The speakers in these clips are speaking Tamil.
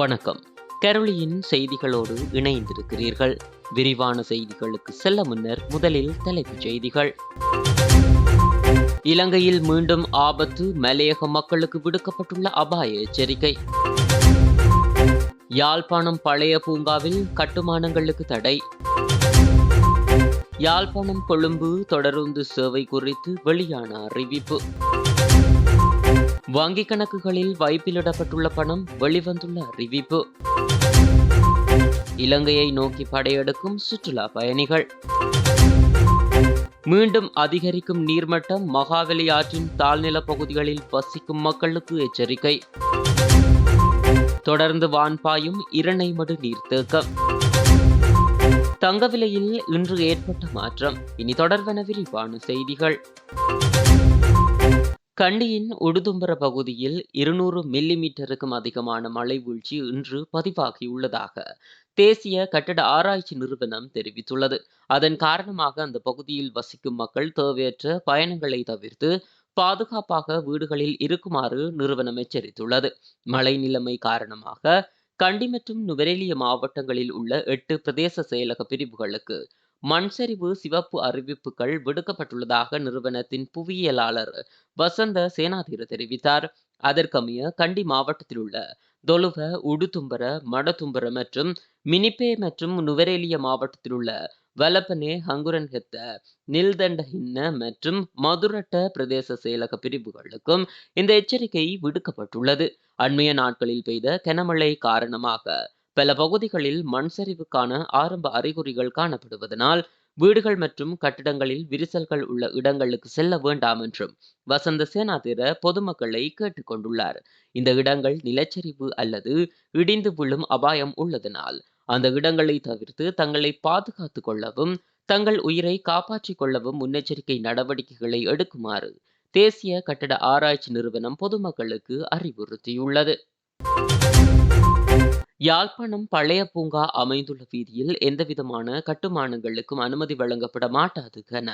வணக்கம். கரோலியின் செய்திகளோடு இணைந்திருக்கிறீர்கள். விரிவான செய்திகளுக்கு செல்ல முன்னர் முதலில் தலைப்புச் செய்திகள். இலங்கையில் மீண்டும் ஆபத்து மலையக மக்களுக்கு விடுக்கப்பட்டுள்ள அபாய எச்சரிக்கை. யாழ்ப்பாணம் பழைய பூங்காவில் கட்டுமானங்களுக்கு தடை. யாழ்ப்பாணம் கொழும்பு தொடருந்து சேவை குறித்து வெளியான அறிவிப்பு. வங்கிக் கணக்குகளில் வைப்பிலிடப்பட்டுள்ள பணம் வெளிவந்துள்ள அறிவிப்பு. இலங்கையை நோக்கி படையெடுக்கும் சுற்றுலா பயணிகள். மீண்டும் அதிகரிக்கும் நீர்மட்டம் மகாவலி ஆற்றின் தாழ்நில பகுதிகளில் வசிக்கும் மக்களுக்கு எச்சரிக்கை. தொடர்ந்து வான்பாயும் இரணைமடு நீர்த்தேக்கம் தங்க விலையில் இன்று ஏற்பட்ட மாற்றம். இனி தொடர்வன விரிவான செய்திகள். கண்டியின் உடுதும்பர பகுதியில் இருநூறு மில்லிமீட்டருக்கும் அதிகமான மழை வீழ்ச்சி இன்று பதிவாகியுள்ளதாக தேசிய கட்டட ஆராய்ச்சி நிறுவனம் தெரிவித்துள்ளது. அதன் காரணமாக அந்த பகுதியில் வசிக்கும் மக்கள் தேவையற்ற பயணங்களை தவிர்த்து பாதுகாப்பாக வீடுகளில் இருக்குமாறு நிறுவனம் எச்சரித்துள்ளது. மழை நிலைமை காரணமாக கண்டி மற்றும் நுவரெலிய மாவட்டங்களில் உள்ள எட்டு பிரதேச செயலக பிரிவுகளுக்கு மண்சரிவு சிவப்பு அறிவிப்புகள் விடுக்கப்பட்டுள்ளதாக நிறுவனத்தின் புவியியலாளர் வசந்த சேனாதீர தெரிவித்தார். அதற்கமைய கண்டி மாவட்டத்தில் உள்ள தொலுவ உடுதும்பர மடதும்பர மற்றும் மினிப்பே மற்றும் நுவரேலிய மாவட்டத்தில் உள்ள வலப்பனே ஹங்குரன்ஹெத்த நில்தண்டஹின்ன மற்றும் மதுரட்ட பிரதேச செயலக பிரிவுகளுக்கும் இந்த எச்சரிக்கை விடுக்கப்பட்டுள்ளது. அண்மைய நாட்களில் பெய்த கனமழை காரணமாக பல பகுதிகளில் மண் சரிவுக்கான ஆரம்ப அறிகுறிகள் காணப்படுவதனால் வீடுகள் மற்றும் கட்டிடங்களில் விரிசல்கள் உள்ள இடங்களுக்கு செல்ல வேண்டாம் என்றும் வசந்த சேனாதிர பொதுமக்களை கேட்டுக்கொண்டுள்ளார் இந்த இடங்கள் நிலச்சரிவு அல்லது இடிந்து விழும் அபாயம் உள்ளதனால் அந்த இடங்களை தவிர்த்து தங்களை பாதுகாத்துக் கொள்ளவும் தங்கள் உயிரை காப்பாற்றிக் கொள்ளவும் முன்னெச்சரிக்கை நடவடிக்கைகளை எடுக்குமாறு தேசிய கட்டட ஆராய்ச்சி நிறுவனம் பொதுமக்களுக்கு அறிவுறுத்தியுள்ளது. யாழ்ப்பாணம் பழைய பூங்கா அமைந்துள்ள வீதியில் எந்தவிதமான கட்டுமானங்களுக்கும் அனுமதி வழங்கப்பட மாட்டாது என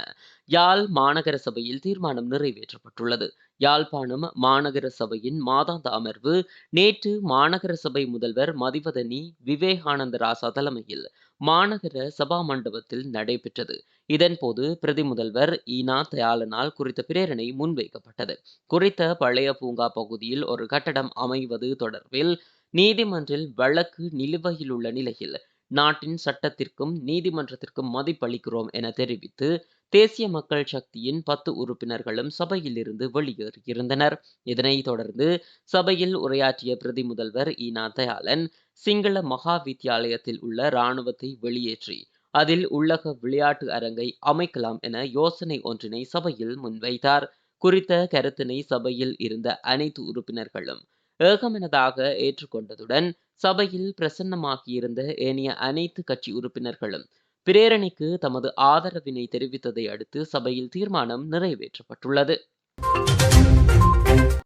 யாழ் மாநகர சபையில் தீர்மானம் நிறைவேற்றப்பட்டுள்ளது. யாழ்ப்பாணம் மாநகர சபையின் மாதாந்த அமர்வு நேற்று மாநகர சபை முதல்வர் மதிவதனி விவேகானந்த ராசா தலைமையில் மாநகர சபா மண்டபத்தில் நடைபெற்றது. இதன்போது பிரதி முதல்வர் ஈனா தயாளனால் குறித்த பிரேரணை முன்வைக்கப்பட்டது. குறித்த பழைய பூங்கா பகுதியில் ஒரு கட்டடம் அமைவது தொடர்பில் நீதிமன்றில் வழக்கு நிலுவையில் உள்ள நிலையில் நாட்டின் சட்டத்திற்கும் நீதிமன்றத்திற்கும் மதிப்பளிக்கிறோம் என தெரிவித்து தேசிய மக்கள் சக்தியின் பத்து உறுப்பினர்களும் சபையிலிருந்து வெளியேறியிருந்தனர். இதனைத் தொடர்ந்து சபையில் உரையாற்றிய பிரதி முதல்வர் ஈனா தயாளன் சிங்கள மகா வித்தியாலயத்தில் உள்ள இராணுவத்தை வெளியேற்றி அதில் உள்ளக விளையாட்டு அரங்கை அமைக்கலாம் என யோசனை ஒன்றினை சபையில் முன்வைத்தார். குறித்த கருத்தினை சபையில் இருந்த அனைத்து உறுப்பினர்களும் ஏகமனதாக ஏற்றுக்கொண்டதுடன் சபையில் பிரசன்னமாகியிருந்த ஏனைய அனைத்து கட்சி உறுப்பினர்களும் பிரேரணைக்கு தமது ஆதரவினை தெரிவித்ததை அடுத்து சபையில் தீர்மானம் நிறைவேற்றப்பட்டுள்ளது.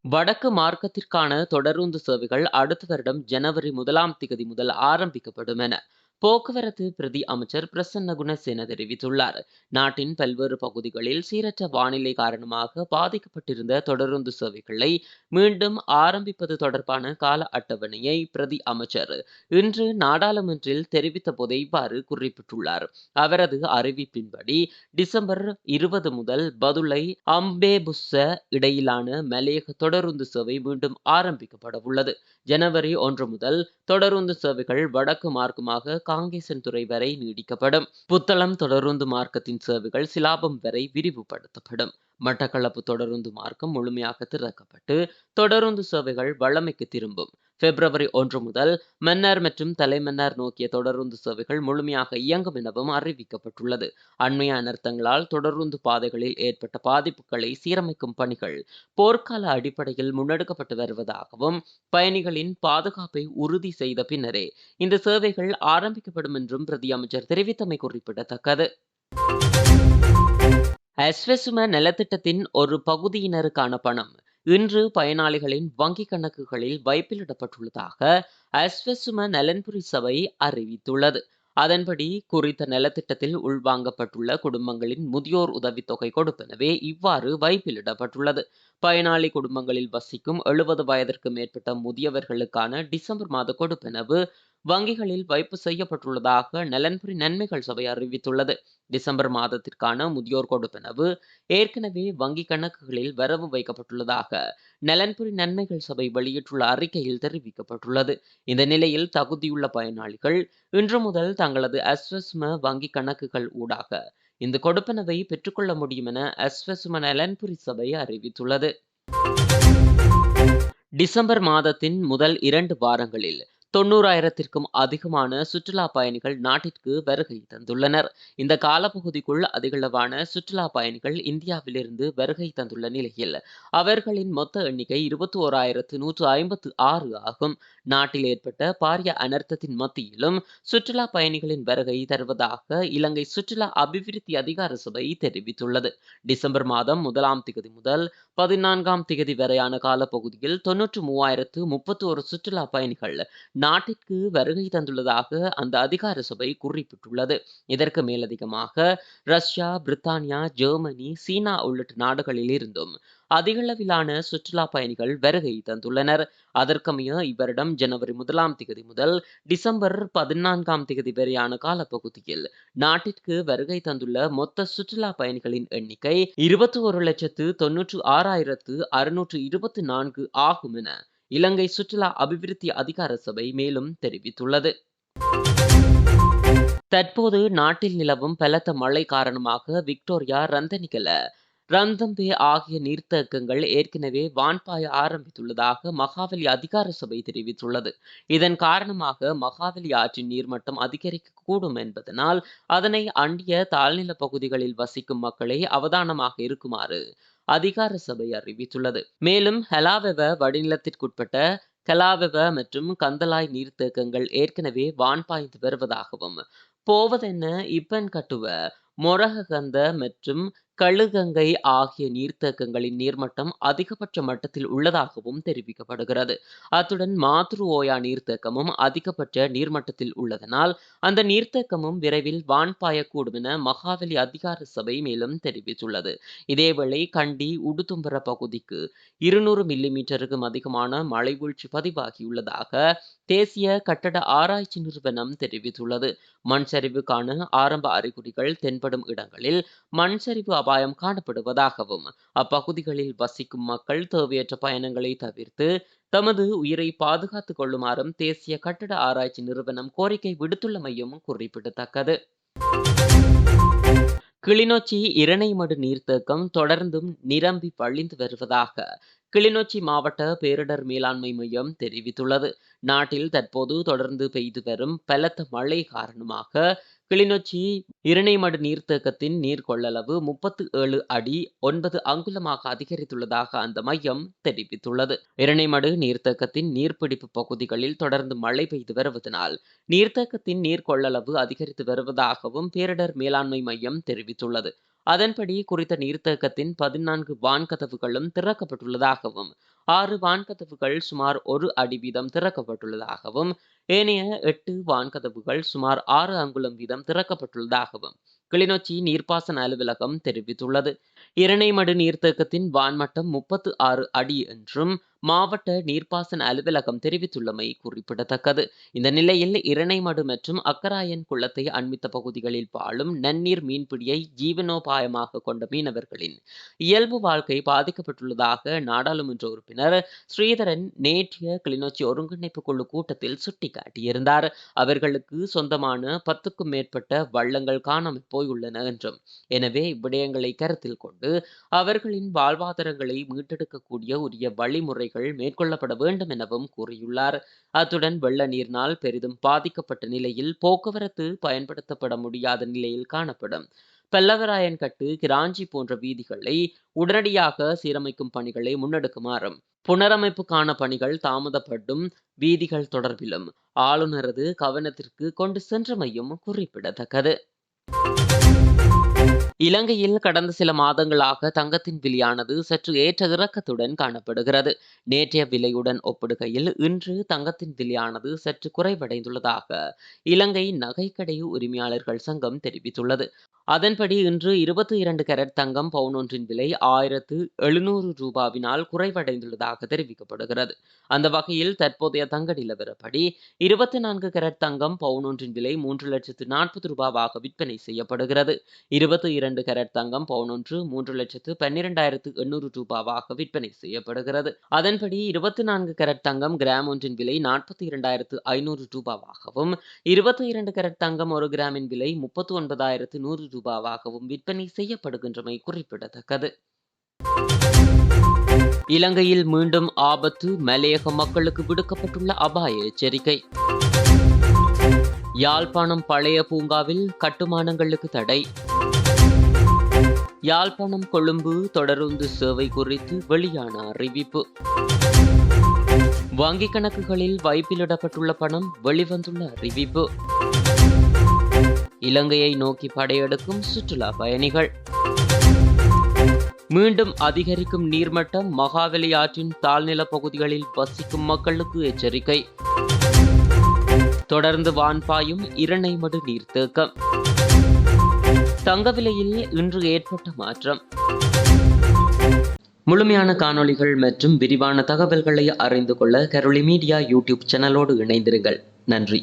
வடக்கு மார்க்கத்திற்கான தொடருந்து சேவைகள் அடுத்த வருடம் ஜனவரி முதலாம் திகதி முதல் ஆரம்பிக்கப்படும் என போக்குவரத்து பிரதி அமைச்சர் பிரசன்ன குணசேன தெரிவித்துள்ளார். நாட்டின் பல்வேறு பகுதிகளில் சீரற்ற வானிலை காரணமாக பாதிக்கப்பட்டிருந்த தொடருந்து சேவைகளை மீண்டும் ஆரம்பிப்பது தொடர்பான கால அட்டவணையை பிரதி அமைச்சர் இன்று நாடாளுமன்றில் தெரிவித்த போதே இவ்வாறு குறிப்பிட்டுள்ளார். அவரது அறிவிப்பின்படி டிசம்பர் இருபது முதல் பதுளை அம்பேபுஸ்ஸ இடையிலான மலையக தொடருந்து சேவை மீண்டும் ஆரம்பிக்கப்பட உள்ளது ஜனவரி ஒன்று முதல் தொடருந்து சேவைகள் வடக்கு மார்க்கமாக காங்கேசன் துறை வரை நீடிக்கப்படும். புத்தளம் தொடருந்து மார்க்கத்தின் சேவைகள் சிலாபம் வரை விரிவுபடுத்தப்படும். மட்டக்களப்பு தொடருந்து மார்க்கம் முழுமையாக திறக்கப்பட்டு தொடருந்து சேவைகள் வழமைக்கு திரும்பும். பிப்ரவரி ஒன்று முதல் மன்னார் மற்றும் தலைமன்னார் நோக்கிய தொடருந்து சேவைகள் முழுமையாக இயங்கும் எனவும் அறிவிக்கப்பட்டுள்ளது. அண்மைய அனர்த்தங்களால் தொடருந்து பாதைகளில் ஏற்பட்ட பாதிப்புகளை சீரமைக்கும் பணிகள் போர்க்கால அடிப்படையில் முன்னெடுக்கப்பட்டு வருவதாகவும் பயணிகளின் பாதுகாப்பை உறுதி செய்த பின்னரே இந்த சேவைகள் ஆரம்பிக்கப்படும் என்றும் பிரதி அமைச்சர் தெரிவித்தமை குறிப்பிடத்தக்கது. அஸ்வசும நலத்திட்டத்தின் ஒரு பகுதியினருக்கான பணம் இன்று பயனாளிகளின் வங்கிக் கணக்குகளில் வைப்பிலிடப்பட்டுள்ளதாக அஸ்வசும நலன்புரி சபை அறிவித்துள்ளது. அதன்படி குறித்த நலத்திட்டத்தில் உள்வாங்கப்பட்டுள்ள குடும்பங்களின் முதியோர் உதவித்தொகை கொடுப்பனவே இவ்வாறு வைப்பிலிடப்பட்டுள்ளது. பயனாளி குடும்பங்களில் வசிக்கும் எழுபது வயதிற்கு மேற்பட்ட முதியவர்களுக்கான டிசம்பர் மாத கொடுப்பனவு வங்கிகளில் வைப்பு செய்யப்பட்டுள்ளதாக நலன்புரி நன்மைகள் சபை அறிவித்துள்ளது. டிசம்பர் மாதத்திற்கான முதியோர் கொடுப்பனவு ஏற்கனவே வங்கி கணக்குகளில் வரவு வைக்கப்பட்டுள்ளதாக நலன்புரி நன்மைகள் சபை வெளியிட்டுள்ள அறிக்கையில் தெரிவிக்கப்பட்டுள்ளது. இந்த நிலையில் தகுதியுள்ள பயனாளிகள் இன்று முதல் தங்களது அஸ்வஸ்ம வங்கி கணக்குகள் ஊடாக இந்த கொடுப்பனவை பெற்றுக்கொள்ள முடியும் என அஸ்வஸ்ம நலன்புரி சபை அறிவித்துள்ளது. டிசம்பர் மாதத்தின் முதல் இரண்டு வாரங்களில் தொண்ணூறாயிரத்திற்கும் அதிகமான சுற்றுலா பயணிகள் நாட்டிற்கு வருகை தந்துள்ளனர். இந்த காலப்பகுதிக்குள் அதிகளவான சுற்றுலா பயணிகள் இந்தியாவிலிருந்து வருகை தந்துள்ள நிலையில் அவர்களின் மொத்த எண்ணிக்கை இருபத்தி ஓராயிரத்து நூற்று ஐம்பத்து ஆறு ஆகும். நாட்டில் ஏற்பட்ட பாரிய அனர்த்தத்தின் மத்தியிலும் சுற்றுலா பயணிகளின் வருகை தருவதாக இலங்கை சுற்றுலா அபிவிருத்தி அதிகார சபை தெரிவித்துள்ளது. டிசம்பர் மாதம் முதலாம் திகதி முதல் பதினான்காம் திகதி வரையான காலப்பகுதியில் தொன்னூற்று மூவாயிரத்து முப்பத்தி ஒரு சுற்றுலா பயணிகள் நாட்டிற்கு வருகை தந்துள்ளதாக அந்த அதிகார சபை குறிப்பிட்டுள்ளது. இதற்கு மேலதிகமாக ரஷ்யா பிரித்தானியா ஜெர்மனி சீனா உள்ளிட்ட நாடுகளில் இருந்தும் அதிகளவிலான சுற்றுலா பயணிகள் வருகை தந்துள்ளனர். அதற்கமைய இவ்வருடம் ஜனவரி முதலாம் திகதி முதல் டிசம்பர் பதினான்காம் திகதி வரையான காலப்பகுதியில் நாட்டிற்கு வருகை தந்துள்ள மொத்த சுற்றுலா பயணிகளின் எண்ணிக்கை இருபத்தி ஒரு லட்சத்து தொன்னூற்று ஆறாயிரத்து அறுநூற்று இருபத்தி நான்கு ஆகும் என இலங்கை சுற்றுலா அபிவிருத்தி அதிகார சபை மேலும் தெரிவித்துள்ளது. தற்போது நாட்டில் நிலவும் பலத்த மழை காரணமாக விக்டோரியா ரந்தனிகல ரந்தம்பே ஆகிய நீர்த்தேக்கங்கள் ஏற்கனவே வான்பாய ஆரம்பித்துள்ளதாக மகாவலி அதிகார சபை தெரிவித்துள்ளது. இதன் காரணமாக மகாவலி ஆற்றின் நீர்மட்டம் அதிகரிக்கக்கூடும் என்பதனால் அதனை அண்டிய தாழ்நில பகுதிகளில் வசிக்கும் மக்களை அவதானமாக இருக்குமாறு அதிகார சபை அறிவித்துள்ளது. மேலும் ஹெலாவெவ வடிநிலத்திற்குட்பட்ட கலாவெவ மற்றும் கந்தலாய் நீர்த்தேக்கங்கள் ஏற்கனவே வான்பாய்ந்து வருவதாகவும் போவதென்ன இப்பன் கட்டுவ மொரககந்த மற்றும் கழுகங்கை ஆகிய நீர்த்தேக்கங்களின் நீர்மட்டம் அதிகபட்ச மட்டத்தில் உள்ளதாகவும் தெரிவிக்கப்படுகிறது. அத்துடன் மாத்ரு ஓயா நீர்த்தேக்கமும் அதிகபட்ச நீர்மட்டத்தில் உள்ளதனால் அந்த நீர்த்தேக்கமும் விரைவில் வான் பாயக்கூடும் என மகாவலி அதிகார சபை மேலும் தெரிவித்துள்ளது. இதேவேளை கண்டி உடுதும்பர பகுதிக்கு இருநூறு மில்லிமீட்டருக்கும் அதிகமான மழை வீழ்ச்சி பதிவாகியுள்ளதாக தேசிய கட்டட ஆராய்ச்சி நிறுவனம் தெரிவித்துள்ளது. மண் சரிவுக்கான ஆரம்ப அறிகுறிகள் தென்படும் இடங்களில் மண் சரிவு அபாயம் காணப்படுவதாகவும் அப்பகுதிகளில் வசிக்கும் மக்கள் தேவையற்ற பயணங்களை தவிர்த்து தமது உயிரை பாதுகாத்துக் கொள்ளுமாறும் தேசிய கட்டட ஆராய்ச்சி நிறுவனம் கோரிக்கை விடுத்துள்ளமையும் குறிப்பிடத்தக்கது. கிளிநொச்சி இரணைமடு நீர்த்தேக்கம் தொடர்ந்தும் நிரம்பி வழிந்து வருவதாக கிளிநொச்சி மாவட்ட பேரிடர் மேலாண்மை மையம் தெரிவித்துள்ளது. நாட்டில் தற்போது தொடர்ந்து பெய்து வரும் பலத்த மழை காரணமாக கிளிநொச்சி இரணைமடு நீர்த்தேக்கத்தின் நீர் கொள்ளளவு முப்பத்து ஏழு அடி ஒன்பது அங்குலமாக அதிகரித்துள்ளதாக அந்த மையம் தெரிவித்துள்ளது. இரணைமடு நீர்த்தேக்கத்தின் நீர்பிடிப்பு பகுதிகளில் தொடர்ந்து மழை பெய்து வருவதனால் நீர்த்தேக்கத்தின் நீர் கொள்ளளவு அதிகரித்து வருவதாகவும் பேரிடர் மேலாண்மை மையம் தெரிவித்துள்ளது. அதன்படி குறித்த நீர்த்தேக்கத்தின் பதினான்கு வான்கதவுகளும் திறக்கப்பட்டுள்ளதாகவும் ஆறு வான்கதவுகள் சுமார் ஒரு அடி வீதம் திறக்கப்பட்டுள்ளதாகவும் ஏனைய எட்டு வான்கதவுகள் சுமார் ஆறு அங்குலம் வீதம் திறக்கப்பட்டுள்ளதாகவும் கிளிநொச்சி நீர்ப்பாசன அலுவலகம் தெரிவித்துள்ளது. இரணைமடு நீர்த்தேக்கத்தின் வான்மட்டம் முப்பத்து ஆறு அடி என்றும் மாவட்ட நீர்ப்பாசன அலுவலகம் தெரிவித்துள்ளமை குறிப்பிடத்தக்கது. இந்த நிலையில் இரணைமடு மற்றும் அக்கராயன் குளத்தை அண்மித்த பகுதிகளில் வாழும் நன்னீர் மீன்பிடியை ஜீவனோபாயமாக கொண்ட மீனவர்களின் இயல்பு வாழ்க்கை பாதிக்கப்பட்டுள்ளதாக நாடாளுமன்ற உறுப்பினர் ஸ்ரீதரன் நேற்றைய கிளிநொச்சி ஒருங்கிணைப்பு குழு கூட்டத்தில் சுட்டிக்காட்டியிருந்தார். அவர்களுக்கு சொந்தமான பத்துக்கும் மேற்பட்ட வள்ளங்கள் காணாமல் போயுள்ளன என்றும் எனவே இவ்விடயங்களை கருத்தில் கொண்டு அவர்களின் வாழ்வாதாரங்களை மீட்டெடுக்கக்கூடிய உரிய வழிமுறை நடவடிக்கைகள் மேற்கொள்ளப்பட வேண்டும் எனவும் கூறியுள்ளார். அத்துடன் வெள்ள நீர்னால் பெரிதும் பாதிக்கப்பட்ட நிலையில் போக்குவரத்து பயன்படுத்தப்பட முடியாத நிலையில் காணப்படும். பல்லவராயன்கட்டு கிராஞ்சி போன்ற வீதிகளை உடனடியாக சீரமைக்கும் பணிகளை முன்னெடுக்குமாறும் புனரமைப்புக்கான பணிகள் தாமதப்படும் வீதிகள் தொடர்பிலும் ஆளுநரது கவனத்திற்கு கொண்டு சென்றமையும் குறிப்பிடத்தக்கது. இலங்கையில் கடந்த சில மாதங்களாக தங்கத்தின் விலையானது சற்று ஏற்ற இறக்கத்துடன் காணப்படுகிறது. நேற்றைய விலையுடன் ஒப்பிடுகையில் இன்று தங்கத்தின் விலையானது சற்று குறைவடைந்துள்ளதாக இலங்கை நகைக்கடை உரிமையாளர்கள் சங்கம் தெரிவித்துள்ளது. அதன்படி இன்று இருபத்தி இரண்டு கேரட் தங்கம் பவுன் ஒன்றின் விலை ஆயிரத்து எழுநூறு ரூபாவினால் குறைவடைந்துள்ளதாக தெரிவிக்கப்படுகிறது. அந்த வகையில் தற்போதைய தங்க நிலவரப்படி இருபத்தி நான்கு கேரட் தங்கம் பவுன் ஒன்றின் விலை மூன்று லட்சத்து நாற்பது ரூபாவாக விற்பனை செய்யப்படுகிறது. இருபத்தி இரண்டு இரண்டு கேரட் தங்கம் பவுன் ஒன்று மூன்று லட்சத்து பன்னிரெண்டாயிரத்து எண்ணூறு ரூபாவாக விற்பனை செய்யப்படுகிறது. அதன்படி இருபத்தி நான்கு கேரட் தங்கம் கிராம் ஒன்றின் விலை நாற்பத்தி இரண்டாயிரத்து ஐநூறு ரூபாவாகவும் இருபத்தி இரண்டு கேரட் தங்கம் ஒரு கிராமின் விலை முப்பத்தி ஒன்பதாயிரத்து நூறு ரூபாவாகவும் விற்பனை செய்யப்படுகின்றமை குறிப்பிடத்தக்கது. இலங்கையில் மீண்டும் ஆபத்து மலையக மக்களுக்கு விடுக்கப்பட்டுள்ள அபாய எச்சரிக்கை. யாழ்ப்பாணம் பழைய பூங்காவில் கட்டுமானங்களுக்கு தடை. யாழ்ப்பாணம் கொழும்பு தொடருந்து சேவை குறித்து வெளியான அறிவிப்பு. வங்கிக் கணக்குகளில் வைப்பிலிடப்பட்டுள்ள பணம் வெளிவந்துள்ள அறிவிப்பு. இலங்கையை நோக்கி படையெடுக்கும் சுற்றுலா பயணிகள். மீண்டும் அதிகரிக்கும் நீர்மட்டம் மகாவலி ஆற்றின் தாழ்நில பகுதிகளில் வசிக்கும் மக்களுக்கு எச்சரிக்கை. தொடர்ந்து வான்பாயும் இரணைமடு நீர்த்தேக்கம். தங்க விலையில் இன்று ஏற்பட்ட மாற்றம். முழுமையான காணொளிகள் மற்றும் விரிவான தகவல்களை அறிந்து கொள்ள கரோலி மீடியா யூடியூப் சேனலோடு இணைந்திருங்கள். நன்றி.